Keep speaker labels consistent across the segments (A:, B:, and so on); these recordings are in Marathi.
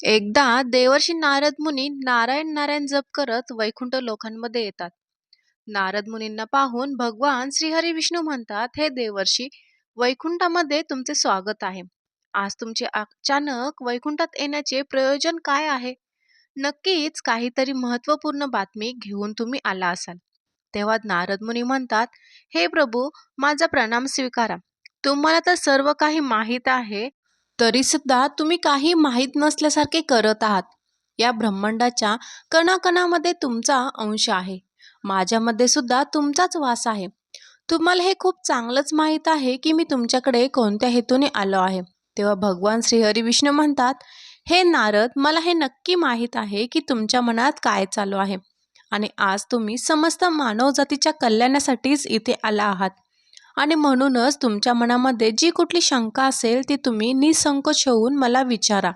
A: एकदा देवर्षी नारद मुनी नारायण नारायण जप करत वैकुंठ लोकांमध्ये येतात. नारद मुनींना पाहून भगवान श्रीहरी विष्णू म्हणतात हे देवर्षी वैकुंठामध्ये तुमचे स्वागत आहे. आज तुमचे अचानक वैकुंठात येण्याचे प्रयोजन काय आहे? नक्कीच काहीतरी महत्त्वपूर्ण बातमी घेऊन तुम्ही आला असाल. तेव्हा नारद मुनी म्हणतात हे प्रभू माझा प्रणाम स्वीकारा. तुम्हाला तर सर्व काही माहीत आहे. तरीसुद्धा तुम्ही काही माहीत नसल्यासारखे करत आहात. या ब्रह्मांडाच्या कणाकणामध्ये तुमचा अंश आहे. माझ्यामध्ये सुद्धा तुमचाच वास आहे. तुम्हाला हे खूप चांगलंच माहीत आहे की मी तुमच्याकडे कोणत्या हेतूने आलो आहे. तेव्हा भगवान श्रीहरी विष्णू म्हणतात हे नारद मला हे नक्की माहीत आहे की तुमच्या मनात काय चालू आहे. आणि आज तुम्ही समस्त मानवजातीच्या कल्याणासाठीच इथे आला आहात. आणि म्हणूनच तुमच्या मनामध्ये जी कुठली शंका असेल ती तुम्ही निसंकोच होऊन मला विचारा.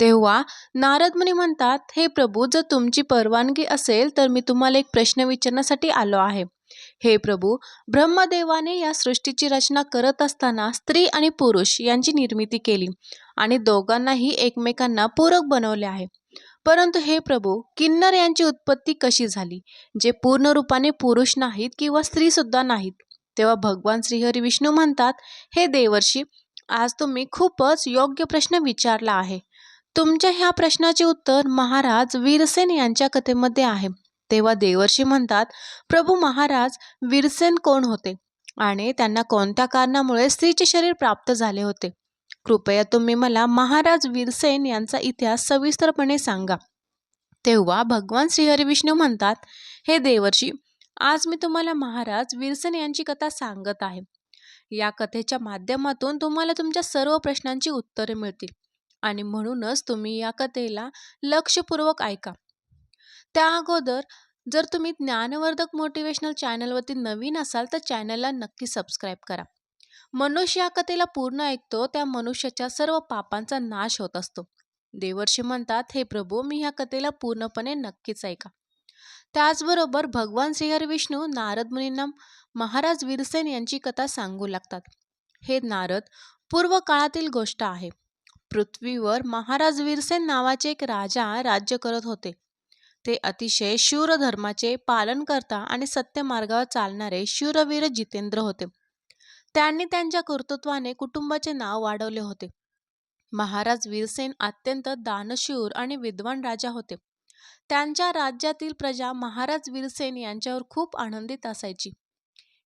A: तेव्हा नारद मुनी म्हणतात हे प्रभू जर तुमची परवानगी असेल तर मी तुम्हाला एक प्रश्न विचारण्यासाठी आलो आहे. हे प्रभू ब्रह्मदेवाने या सृष्टीची रचना करत असताना स्त्री आणि पुरुष यांची निर्मिती केली आणि दोघांनाही एकमेकांना पूरक बनवले आहे. परंतु हे प्रभू किन्नर यांची उत्पत्ती कशी झाली? जे पूर्ण रूपाने पुरुष नाहीत किंवा स्त्री सुद्धा नाहीत. तेव्हा भगवान श्रीहरी विष्णू म्हणतात हे देवर्षी आज तुम्ही खूपच योग्य प्रश्न विचारला आहे. तुमच्या ह्या प्रश्नाचे उत्तर महाराज वीरसेन यांच्या कथेमध्ये आहे. तेव्हा देवर्षी म्हणतात प्रभू महाराज वीरसेन कोण होते? आणि त्यांना कोणत्या कारणामुळे स्त्रीचे शरीर प्राप्त झाले होते? कृपया तुम्ही मला महाराज वीरसेन यांचा इतिहास सविस्तरपणे सांगा. तेव्हा भगवान श्रीहरी विष्णू म्हणतात हे देवर्षी आज मी तुम्हाला महाराज विल्सन यांची कथा सांगत आहे. या कथेच्या माध्यमातून तुम्हाला तुमच्या सर्व प्रश्नांची उत्तरे मिळतील. आणि म्हणूनच तुम्ही या कथेला लक्षपूर्वक ऐका. त्या अगोदर जर तुम्ही ज्ञानवर्धक मोटिवेशनल चॅनलवरती नवीन असाल तर चॅनलला नक्की सबस्क्राईब करा. मनुष्य या कथेला पूर्ण ऐकतो त्या मनुष्याच्या सर्व पापांचा नाश होत असतो. देवर्षी म्हणतात हे प्रभू मी ह्या कथेला पूर्णपणे नक्कीच ऐका. त्याचबरोबर भगवान श्रीहरविष्णू नारद मुनींना महाराज वीरसेन यांची कथा सांगू लागतात. हे नारद पूर्व काळातील गोष्ट आहे. पृथ्वीवर महाराज वीरसेन नावाचे एक राजा राज्य करत होते. ते अतिशय शूर धर्माचे पालन करता आणि सत्य मार्गावर चालणारे शूरवीर जितेंद्र होते. त्यांनी त्यांच्या कर्तृत्वाने कुटुंबाचे नाव वाढवले होते. महाराज वीरसेन अत्यंत दानशूर आणि विद्वान राजा होते. त्यांच्या राज्यातील प्रजा महाराज वीरसेन यांच्यावर खूप आनंदित असायची.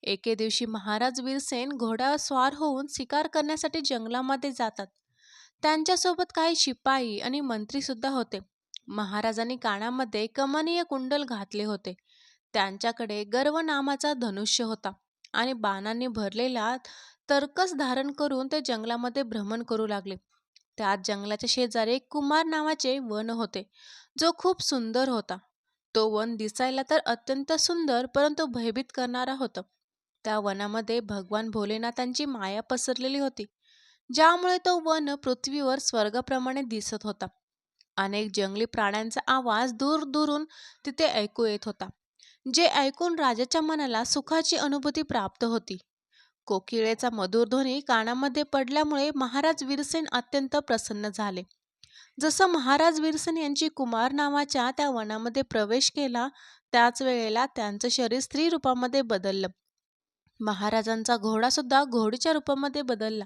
A: एके दिवशी महाराज वीरसेन घोड्यावर स्वार होऊन शिकार करण्यासाठी जंगलामध्ये जातात. त्यांच्यासोबत काही शिपाई आणि मंत्री सुद्धा होते. महाराजांनी कानामध्ये कमनीय कुंडल घातले होते. त्यांच्याकडे गर्व नामाचा धनुष्य होता आणि बाणांनी भरलेला तर्कस धारण करून ते जंगलामध्ये भ्रमण करू लागले. त्यात जंगलाच्या शेजारी कुमार नावाचे वन होते. जो खूप सुंदर होता. तो वन दिसायला तर अत्यंत सुंदर परंतु भयभीत करणारा होता. त्या वनामध्ये भगवान भोलेनाथांची माया पसरलेली होती ज्यामुळे तो वन पृथ्वीवर स्वर्गाप्रमाणे दिसत होता. अनेक जंगली प्राण्यांचा आवाज दूर दूरून तिथे ऐकू येत होता जे ऐकून राजाच्या मनाला सुखाची अनुभूती प्राप्त होती. कोकिळेचा मधुर ध्वनी कानामध्ये पडल्यामुळे महाराज वीरसेन अत्यंत प्रसन्न झाले. जसं महाराज वीरसेन यांची कुमार नावाच्या त्या वनामध्ये प्रवेश केला त्याच वेळेला त्यांचं शरीर स्त्री रूपामध्ये बदललं. महाराजांचा घोडा सुद्धा घोडीच्या रूपामध्ये बदलला.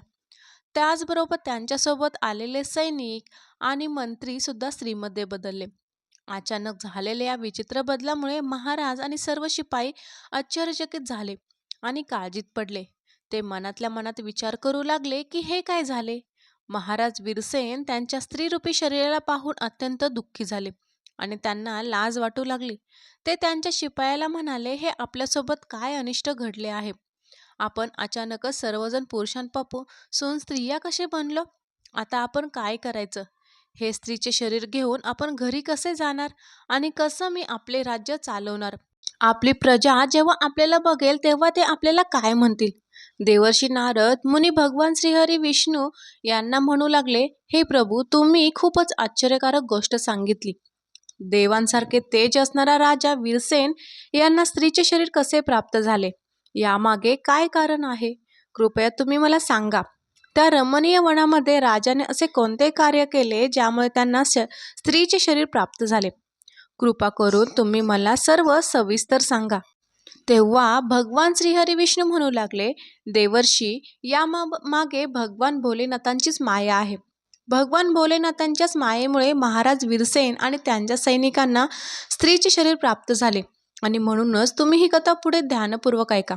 A: त्याचबरोबर त्यांच्यासोबत आलेले सैनिक आणि मंत्री सुद्धा स्त्रीमध्ये बदलले. अचानक झालेल्या या विचित्र बदलामुळे महाराज आणि सर्व शिपाई आश्चर्यचकित झाले आणि काळजीत पडले. ते मनातल्या मनात विचार करू लागले की हे काय झाले? महाराज वीरसेन त्यांच्या स्त्रीरूपी शरीराला पाहून अत्यंत दुःखी झाले आणि त्यांना लाज वाटू लागली. ते त्यांच्या शिपायाला म्हणाले हे आपल्यासोबत काय अनिष्ट घडले आहे? आपण अचानकच सर्वजण पुरुषांपासून स्त्रिया कसे बनलो? आता आपण काय करायचं? हे स्त्रीचे शरीर घेऊन आपण घरी कसे जाणार? आणि कसं मी आपले राज्य चालवणार? आपली प्रजा जेव्हा आपल्याला बघेल तेव्हा ते आपल्याला काय म्हणतील? देवर्षी नारद मुनी भगवान श्रीहरी विष्णू यांना म्हणू लागले हे प्रभू तुम्ही खूपच आश्चर्यकारक गोष्ट सांगितली. देवांसारखे तेज असणारा राजा वीरसेन यांना स्त्रीचे शरीर कसे प्राप्त झाले? यामागे काय कारण आहे? कृपया तुम्ही मला सांगा. त्या रमणीय वनामध्ये राजाने असे कोणते कार्य केले ज्यामुळे त्यांना स्त्रीचे शरीर प्राप्त झाले? कृपा करून तुम्ही मला सर्व सविस्तर सांगा. तेव्हा भगवान श्रीहरी विष्णू म्हणू लागले देवर्षी या मा- मागे भगवान भोलेनाथांचीच माया आहे. भगवान भोलेनाथांच्याच मायेमुळे महाराज वीरसेन आणि त्यांच्या सैनिकांना स्त्रीचे शरीर प्राप्त झाले. आणि म्हणूनच तुम्ही ही कथा पुढे ध्यानपूर्वक ऐका.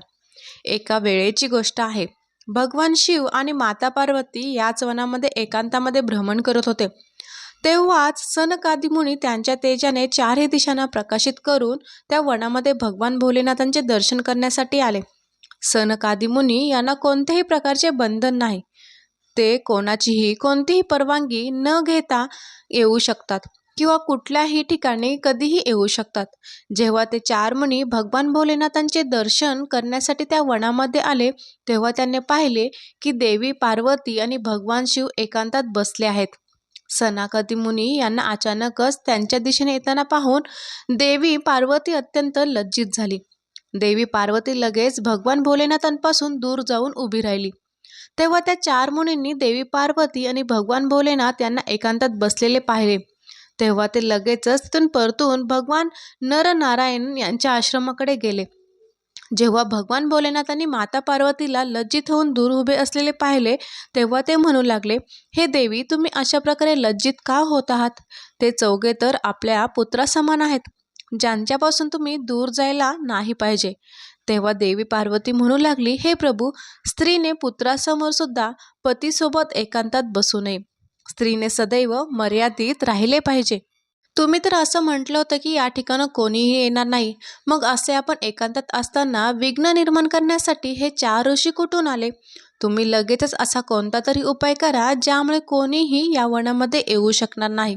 A: एका वेळेची गोष्ट आहे. भगवान शिव आणि माता पार्वती याच वनामध्ये एकांतामध्ये भ्रमण करत होते. तेव्हाच सनकादी मुनी त्यांच्या तेजाने चारही दिशांना प्रकाशित करून त्या वनामध्ये भगवान भोलेनाथांचे दर्शन करण्यासाठी आले. सनकादी मुनी यांना कोणत्याही प्रकारचे बंधन नाही. ते कोणाचीही कोणतीही परवानगी न घेता येऊ शकतात किंवा कुठल्याही ठिकाणी कधीही येऊ शकतात. जेव्हा ते चार मुनी भगवान भोलेनाथांचे दर्शन करण्यासाठी त्या वनामध्ये आले तेव्हा त्यांनी पाहिले की देवी पार्वती आणि भगवान शिव एकांतात बसले आहेत. सनाकती मुनी यांना अचानकच त्यांच्या दिशेने येताना पाहून देवी पार्वती अत्यंत लज्जित झाली. देवी पार्वती लगेच भगवान भोलेनाथांपासून दूर जाऊन उभी राहिली. तेव्हा त्या चार मुनींनी देवी पार्वती आणि भगवान भोलेनाथ यांना एकांतात बसलेले पाहिले. तेव्हा ते लगेचच तिथून परतून भगवान नरनारायण यांच्या आश्रमाकडे गेले. जेव्हा भगवान भोलेनाथांनी माता पार्वतीला लज्जित होऊन दूर उभे असलेले पाहिले तेव्हा ते म्हणू लागले हे देवी तुम्ही अशा प्रकारे लज्जित का होत आहात? ते चौघे तर आपल्या पुत्रासमान आहेत. ज्यांच्यापासून तुम्ही दूर जायला नाही पाहिजे. तेव्हा देवी पार्वती म्हणू लागली हे प्रभू स्त्रीने पुत्रासमोर सुद्धा पतीसोबत एकांतात बसू नये. स्त्रीने सदैव मर्यादित राहिले पाहिजे. तुम्ही तर असं म्हटलं होतं की या ठिकाणं कोणीही येणार नाही. मग असे आपण एकांतात असताना विघ्न निर्माण करण्यासाठी हे चार ऋषी कुठून आले? तुम्ही लगेचच असा कोणता तरी उपाय करा ज्यामुळे कोणीही या वनामध्ये येऊ शकणार नाही.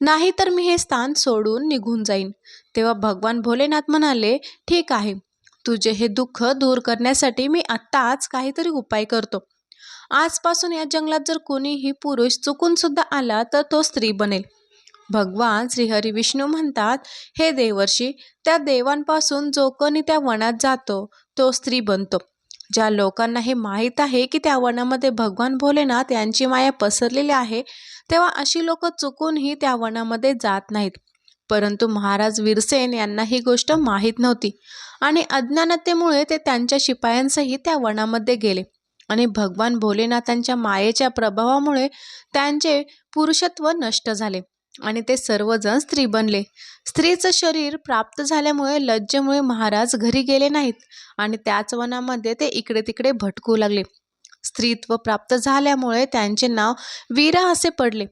A: नाही तर मी हे स्थान सोडून निघून जाईन. तेव्हा भगवान भोलेनाथ म्हणाले ठीक आहे. तुझे हे दुःख दूर करण्यासाठी मी आत्ताच काहीतरी उपाय करतो. आजपासून या जंगलात जर कोणीही पुरुष चुकून सुद्धा आला तर तो स्त्री बनेल. भगवान श्रीहरी विष्णू म्हणतात हे देवर्षी त्या देवांपासून जो कोणी त्या वनात जातो तो स्त्री बनतो. ज्या लोकांना हे माहीत आहे की त्या वनामध्ये भगवान भोलेनाथ यांची माया पसरलेली आहे तेव्हा अशी लोक चुकूनही त्या वनामध्ये जात नाहीत. परंतु महाराज वीरसेन यांना ही गोष्ट माहीत नव्हती आणि अज्ञानतेमुळे ते त्यांच्या शिपायांसही त्या वनामध्ये गेले. आणि भगवान भोलेनाथांच्या मायेच्या प्रभावामुळे त्यांचे पुरुषत्व नष्ट झाले. आणि ते सर्वजण स्त्री बनले. स्त्रीचं शरीर प्राप्त झाल्यामुळे लज्जेमुळे महाराज घरी गेले नाहीत आणि त्याच वनामध्ये ते इकडे तिकडे भटकू लागले. स्त्रीत्व प्राप्त झाल्यामुळे त्यांचे नाव वीरा असे पडले.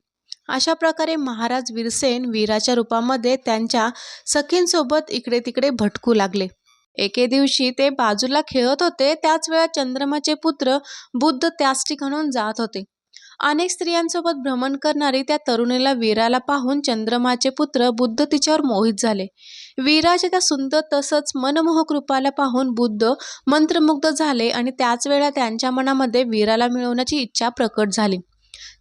A: अशा प्रकारे महाराज वीरसेन वीराच्या रूपामध्ये त्यांच्या सखींसोबत इकडे तिकडे भटकू लागले. एके दिवशी ते बाजूला खेळत होते त्याच वेळा चंद्रमाचे पुत्र बुद्ध त्याच ठिकाणून जात होते. अनेक स्त्रियांसोबत भ्रमण करणारी त्या तरुणीला वीराला पाहून चंद्रमाचे पुत्र बुद्ध तिच्यावर मोहित झाले. वीराच्या त्या सुंदर तसंच मनमोहक रूपाला पाहून बुद्ध मंत्रमुग्ध झाले आणि त्याच वेळा त्यांच्या मनामध्ये वीराला मिळवण्याची इच्छा प्रकट झाली.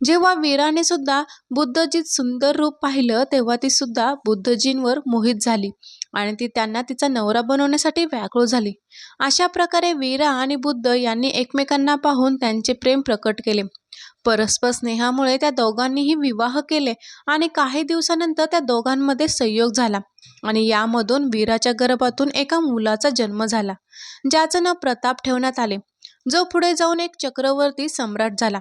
A: जेव्हा वीराने सुद्धा बुद्धजीत सुंदर रूप पाहिलं तेव्हा ती सुद्धा बुद्धजींवर मोहित झाली आणि ती त्यांना तिचा नवरा बनवण्यासाठी व्याकुळ झाली. अशा प्रकारे वीरा आणि बुद्ध यांनी एकमेकांना पाहून त्यांचे प्रेम प्रकट केले. परस्पर स्नेहामुळे त्या दोघांनीही विवाह केले आणि काही दिवसानंतर त्या दोघांमध्ये संयोग झाला आणि यामधून वीराच्या गर्भातून एका मुलाचा जन्म झाला ज्याचं नाव प्रताप ठेवण्यात आले जो पुढे जाऊन एक चक्रवर्ती सम्राट झाला.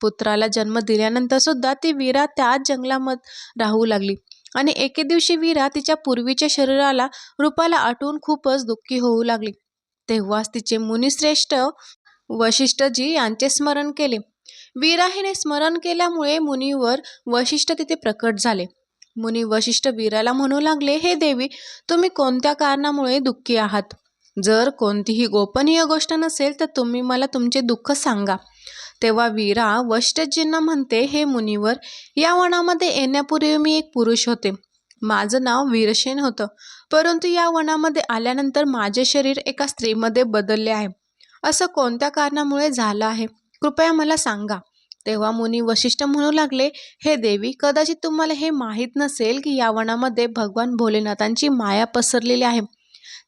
A: पुत्राला जन्म दिल्यानंतर सुद्धा ती वीरा त्याच जंगलामध्ये राहू लागली आणि एके दिवशी वीरा तिच्या पूर्वीच्या शरीराला रूपाला आठवून खूपच दुःखी होऊ लागली. तेव्हाच तिचे मुनिश्रेष्ठ वशिष्ठजी यांचे स्मरण केले. वीरा स्मरण केल्यामुळे मुनीवर वशिष्ठ तिथे प्रकट झाले. मुनी वशिष्ठ वीराला म्हणू लागले हे देवी तुम्ही कोणत्या कारणामुळे दुःखी आहात? जर कोणतीही गोपनीय गोष्ट नसेल तर तुम्ही मला तुमचे दुःख सांगा. तेव्हा वीरा वशिष्ठजींना म्हणते हे मुनीवर या वनामध्ये येण्यापूर्वी मी एक पुरुष होते. माझं नाव वीरसेन होतं. परंतु या वनामध्ये आल्यानंतर माझे शरीर एका स्त्रीमध्ये बदलले आहे. असं कोणत्या कारणामुळे झालं आहे? कृपया मला सांगा. तेव्हा मुनी वशिष्ठ म्हणू लागले हे देवी कदाचित तुम्हाला हे माहीत नसेल की या वनामध्ये भगवान भोलेनाथांची माया पसरलेली आहे.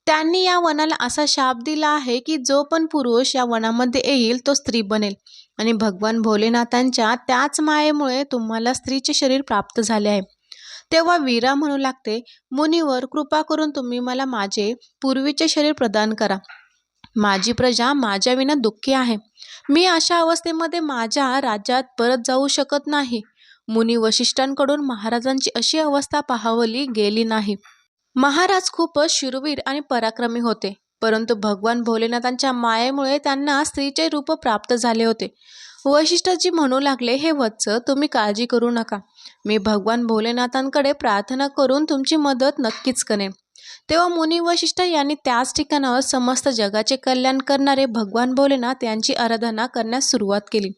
A: त्यांनी या वनाला असा शाप दिला आहे की जो पण पुरुष या वनामध्ये येईल तो स्त्री बनेल. आणि भगवान भोलेनाथांच्या त्याच मायेमुळे तुम्हाला स्त्रीचे शरीर प्राप्त झाले आहे. तेव्हा वीरा म्हणू लागते मुनीवर कृपा करून तुम्ही मला माझे पूर्वीचे शरीर प्रदान करा. माझी प्रजा माझ्याविना दुःखी आहे. मी अशा अवस्थेमध्ये माझ्या राज्यात परत जाऊ शकत नाही. मुनी वशिष्ठांकडून महाराजांची अशी अवस्था पाहावली गेली नाही. महाराज खूपच शूरवीर आणि पराक्रमी होते. परंतु भगवान भोलेनाथांच्या मायेमुळे त्यांना स्त्रीचे रूप प्राप्त झाले होते. वशिष्ठजी म्हणू लागले हे वत्स तुम्ही काळजी करू नका. मी भगवान भोलेनाथांकडे प्रार्थना करून तुमची मदत नक्कीच करेन. तेव्हा मुनी वशिष्ठ यांनी त्याच ठिकाणावर समस्त जगाचे कल्याण करणारे भगवान भोलेनाथ यांची आराधना करण्यास सुरुवात केली.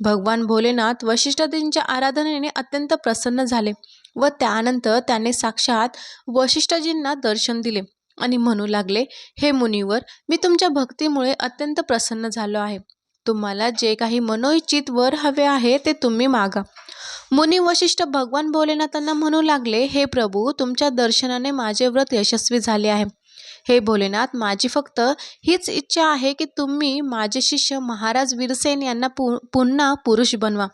A: भगवान भोलेनाथ वशिष्ठजींच्या आराधनेने अत्यंत प्रसन्न झाले व त्यानंतर त्याने साक्षात वशिष्ठजींना दर्शन दिले आणि म्हणू लागले हे मुनीवर मी तुमच्या भक्तीमुळे अत्यंत प्रसन्न झालो आहे. तुम्हाला जे काही मनोइच्छित वर हवे आहे ते तुम्ही मागा. मुनी वशिष्ठ भगवान भोलेनाथांना म्हणू लागले हे प्रभू तुमच्या दर्शनाने माझे व्रत यशस्वी झाले आहे. हे भोलेनाथ माझी फक्त हीच इच्छा आहे की तुम्ही माझे शिष्य महाराज वीरसेन यांना पु पुन्हा पुरुष बनवा.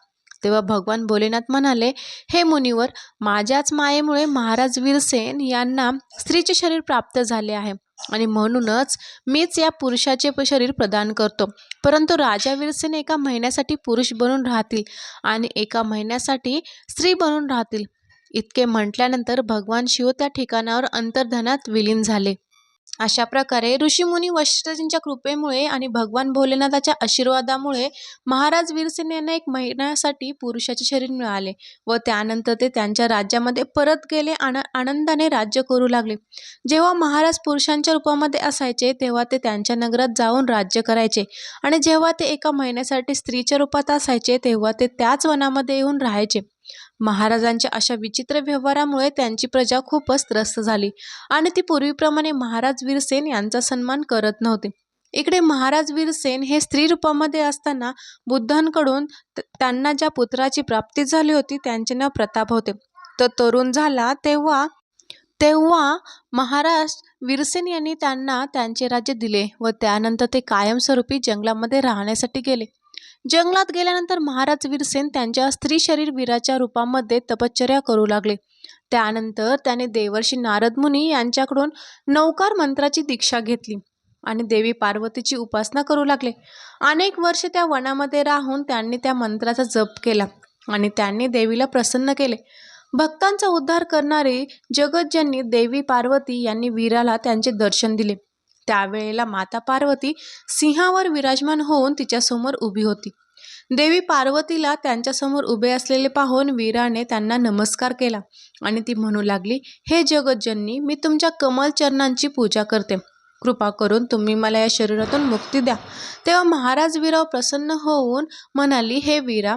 A: तेव्हा भगवान भोलेनाथ म्हणाले हे मुनीवर माझ्याच मायेमुळे महाराज वीरसेन यांना स्त्रीचे शरीर प्राप्त झाले आहे. आणि म्हणूनच मीच या पुरुषाचे शरीर प्रदान करतो. परंतु राजा वीरसेन एका महिन्यासाठी पुरुष बनून राहतील आणि एका महिन्यासाठी स्त्री बनून राहतील. इतके म्हटल्यानंतर भगवान शिव त्या ठिकाणावर अंतर्धनात विलीन झाले. अशा प्रकारे ऋषीमुनी वशिष्ठजींच्या कृपेमुळे आणि भगवान भोलेनाथाच्या आशीर्वादामुळे महाराज वीरसेन यांना एक महिन्यासाठी पुरुषाचे शरीर मिळाले व त्यानंतर ते त्यांच्या राज्यामध्ये परत गेले आणि आनंदाने राज्य करू लागले. जेव्हा महाराज पुरुषांच्या रूपामध्ये असायचे तेव्हा ते त्यांच्या नगरात जाऊन राज्य करायचे आणि जेव्हा ते एका महिन्यासाठी स्त्रीच्या रूपात असायचे तेव्हा ते त्याच वनामध्ये येऊन राहायचे. महाराजांच्या अशा विचित्र व्यवहारामुळे त्यांची प्रजा खूपच त्रस्त झाली आणि ती पूर्वीप्रमाणे महाराज वीरसेन यांचा सन्मान करत नव्हते. इकडे महाराज वीरसेन हे स्त्री रूपामध्ये असताना बुद्धांकडून त्यांना ज्या पुत्राची प्राप्ती झाली होती त्यांचे नाव प्रताप होते. तर तरुण झाला तेव्हा तेव्हा महाराज वीरसेन यांनी त्यांना त्यांचे राज्य दिले व त्यानंतर ते कायमस्वरूपी जंगलामध्ये राहण्यासाठी गेले. जंगलात गेल्यानंतर महाराज वीरसेन त्यांच्या स्त्री शरीर वीराच्या रूपामध्ये तपश्चर्या करू लागले. त्यानंतर त्याने देवर्षी नारद मुनी यांच्याकडून नौकार मंत्राची दीक्षा घेतली आणि देवी पार्वतीची उपासना करू लागले. अनेक वर्ष त्या वनामध्ये राहून त्यांनी त्या मंत्राचा जप केला आणि त्यांनी देवीला प्रसन्न केले. भक्तांचा उद्धार करणारी जगज्जननी देवी पार्वती यांनी वीराला त्यांचे दर्शन दिले. त्यावेळेला माता पार्वती सिंहावर विराजमान होऊन तिच्यासमोर उभी होती. देवी पार्वतीला त्यांच्यासमोर उभे असलेले पाहून वीराने त्यांना नमस्कार केला आणि ती म्हणू लागली हे जगज्जननी मी तुमच्या कमल चरणांची पूजा करते. कृपा करून तुम्ही मला या शरीरातून मुक्ती द्या. तेव्हा महाराज वीराव प्रसन्न होऊन म्हणाली हे वीरा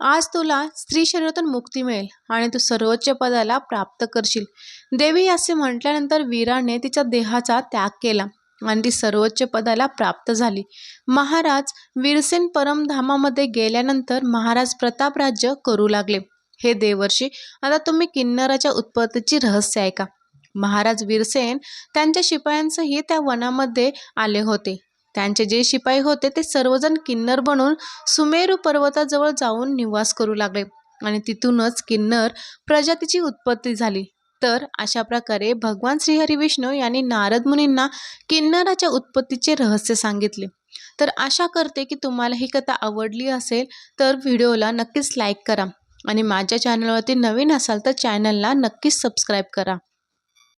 A: आज तुला स्त्री शरीरातून मुक्ती मिळेल आणि तू सर्वोच्च पदाला प्राप्त करशील. देवी असे म्हटल्यानंतर वीराने तिच्या देहाचा त्याग केला. आणि ती सर्वोच्च पदाला प्राप्त झाली. महाराज वीरसेन परमधामामध्ये गेल्यानंतर महाराज प्रताप राज्य करू लागले. हे देवर्षी आता तुम्ही किन्नराच्या उत्पत्तीची रहस्य ऐका. महाराज वीरसेन त्यांच्या शिपायांसही त्या वनामध्ये आले होते. त्यांचे जे शिपाई होते ते सर्वजण किन्नर बनून सुमेरू पर्वताजवळ जाऊन निवास करू लागले. आणि तिथूनच किन्नर प्रजातीची उत्पत्ती झाली. तर अशा प्रकारे भगवान श्रीहरी विष्णू यांनी नारद मुनींना किन्नराच्या उत्पत्तीचे रहस्य सांगितले. तर आशा करते की तुम्हाला ही कथा आवडली असेल तर व्हिडिओला नक्कीच लाईक करा आणि माझ्या चॅनलवरती नवीन असाल तर चॅनलला नक्कीच सबस्क्राईब करा.